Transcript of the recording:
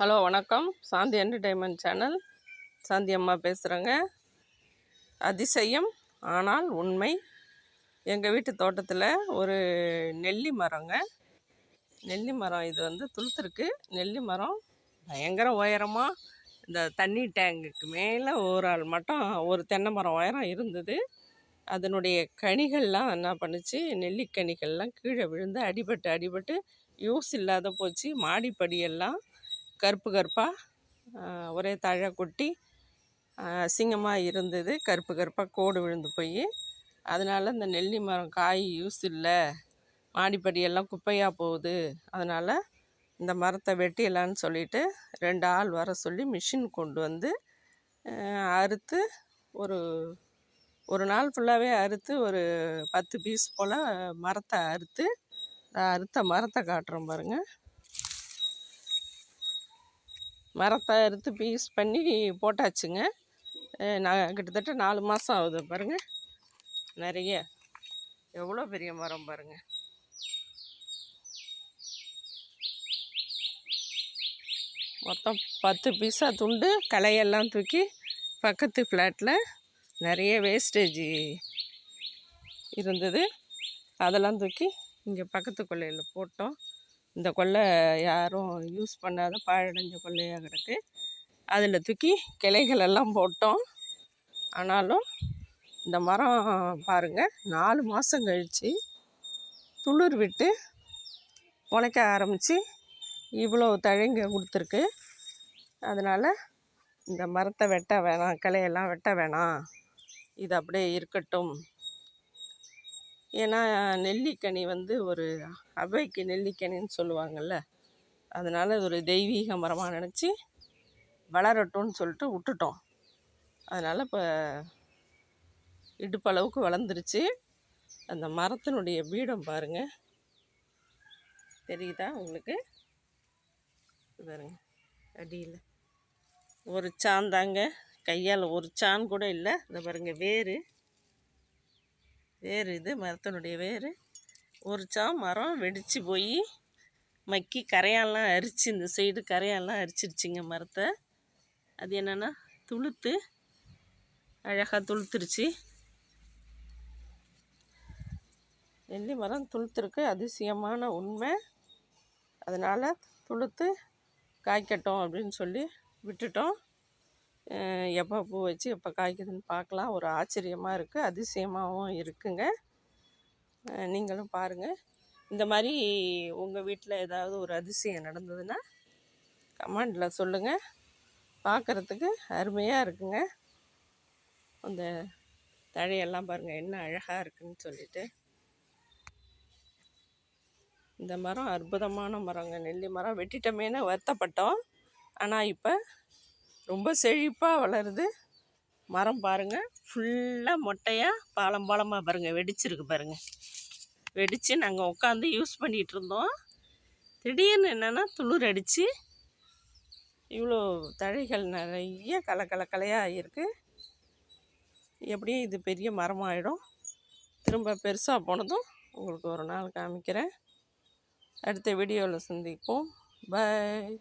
Hello வணக்கம். சாந்தி entertainment channel சாந்தி அம்மா பேசுகிறேங்க அதிசயம் ஆனால் உண்மை. எங்கள் வீட்டு தோட்டத்தில் ஒரு நெல்லி மரங்க. நெல்லி மரம் இது வந்து துளுத்துருக்கு. நெல்லி மரம் பயங்கர உயரமாக இந்த தண்ணி டேங்குக்கு மேலே ஒரு ஆள் மட்டும் ஒரு தென்னை மரம் உயரம் இருந்தது. அதனுடைய கனிகள்லாம் என்ன பண்ணுச்சு நெல்லிக்கனிகள்லாம் கீழே விழுந்து அடிபட்டு அடிபட்டு யூஸ் இல்லாத போச்சு. மாடிப்படியெல்லாம் கருப்பு கருப்பாக ஒரே தழை கொட்டி அசிங்கமாக இருந்தது. கருப்பு கருப்பாக கோடு விழுந்து போய் அதனால் இந்த நெல்லி மரம் காய் யூஸ் இல்லை. மாடிப்படியெல்லாம் குப்பையாக போகுது. அதனால் இந்த மரத்தை வெட்டிடலான்னு சொல்லிட்டு ரெண்டு ஆள் வர சொல்லி மிஷின் கொண்டு வந்து அறுத்து ஒரு ஒரு நாள் ஃபுல்லாகவே அறுத்து ஒரு பத்து பீஸ் போல் மரத்தை அறுத்து அறுத்த மரத்தை காட்டுறோம் பாருங்கள் மரத்தை அறுத்து பீஸ் பண்ணி போட்டாச்சுங்க. நான் கிட்டத்தட்ட நாலு மாதம் ஆகுது பாருங்கள் நிறைய. எவ்வளோ பெரிய மரம் பாருங்கள் மொத்தம் பத்து பீஸாக துண்டு களையெல்லாம் தூக்கி பக்கத்து ஃப்ளாட்டில் நிறைய வேஸ்டேஜ் இருந்தது. அதெல்லாம் தூக்கி இங்கே பக்கத்து கொள்ளையில் போட்டோம். இந்த கொல்லை யாரும் யூஸ் பண்ணாத பாழடைஞ்ச கொல்லையாக கிடக்கு. அதில் தூக்கி கிளைகளெல்லாம் போட்டோம். ஆனாலும் இந்த மரம் பாருங்கள் நாலு மாதம் கழித்து துளிர் விட்டு முளைக்க ஆரம்பித்து இவ்வளோ தழைங்க கொடுத்துருக்கு. அதனால் இந்த மரத்தை வெட்ட வேணாம் கிளையெல்லாம் வெட்ட வேணாம். இது அப்படியே இருக்கட்டும். ஏன்னா நெல்லிக்கனி வந்து ஒரு அவைக்கு நெல்லிக்கனின்னு சொல்லுவாங்கள்ல அதனால் அது ஒரு தெய்வீக மரமாக நினச்சி வளரட்டும்னு சொல்லிட்டு விட்டுட்டோம் அதனால் இப்போ இடுப்பளவுக்கு வளர்ந்துருச்சு. அந்த மரத்தினுடைய பீடம் பாருங்கள் தெரியுதா உங்களுக்கு? பாருங்க. அடியில். ஒரு சாந்தாங்க. கையால் ஒரு சான் கூட இல்லை. இந்த பாருங்கள் வேறு வேர் இது மரத்தினுடைய வேர் உரிச்சா மரம் வெடித்து போய் மக்கி கரையான்லாம் அரிச்சு இந்த சைடு கரையான்லாம் அரிச்சிருச்சுங்க மரத்தை. அது என்னென்னா துளுத்து. அழகாக துளுத்துருச்சு. நெல்லி மரம் துளுத்துருக்கு. அதிசயமான உண்மை. அதனால் துளுத்து காய்க்கட்டும் அப்படின்னு சொல்லி விட்டுட்டோம். எப்போ பூ வச்சு எப்போ காய்க்குதுன்னு பார்க்கலாம். ஒரு ஆச்சரியமாக இருக்குது அதிசயமாகவும் இருக்குங்க. நீங்களும் பாருங்கள் இந்த மாதிரி உங்கள் வீட்டில் ஏதாவது ஒரு அதிசயம் நடந்ததுன்னா கமெண்டில் சொல்லுங்கள் பார்க்குறதுக்கு அருமையாக இருக்குங்க. அந்த தழையெல்லாம் பாருங்கள் என்ன அழகாக இருக்குதுன்னு சொல்லிட்டு. இந்த மரம் அற்புதமான மரங்க. நெல்லி மரம் வெட்டிட்டோமேனு வருத்தப்பட்டோம். ஆனால் இப்போ ரொம்ப செழிப்பாக வளருது. மரம் பாருங்கள் ஃபுல்லாக மொட்டையாக பாலம் பாலமாக பாருங்கள் வெடிச்சிருக்கு பாருங்கள் வெடித்து நாங்கள் உட்காந்து யூஸ் பண்ணிகிட்டு இருந்தோம். திடீர்னு என்னென்னா துளிர் அடித்து இவ்வளோ தழைகள் நிறைய கலக்கலக்கலையாக கலை இருக்குது எப்படியும் இது பெரிய மரமாகிடும் திரும்ப பெருசாக போனதும் உங்களுக்கு ஒரு நாள் காமிக்கிறேன். அடுத்த வீடியோவில் சந்திப்போம். பாய்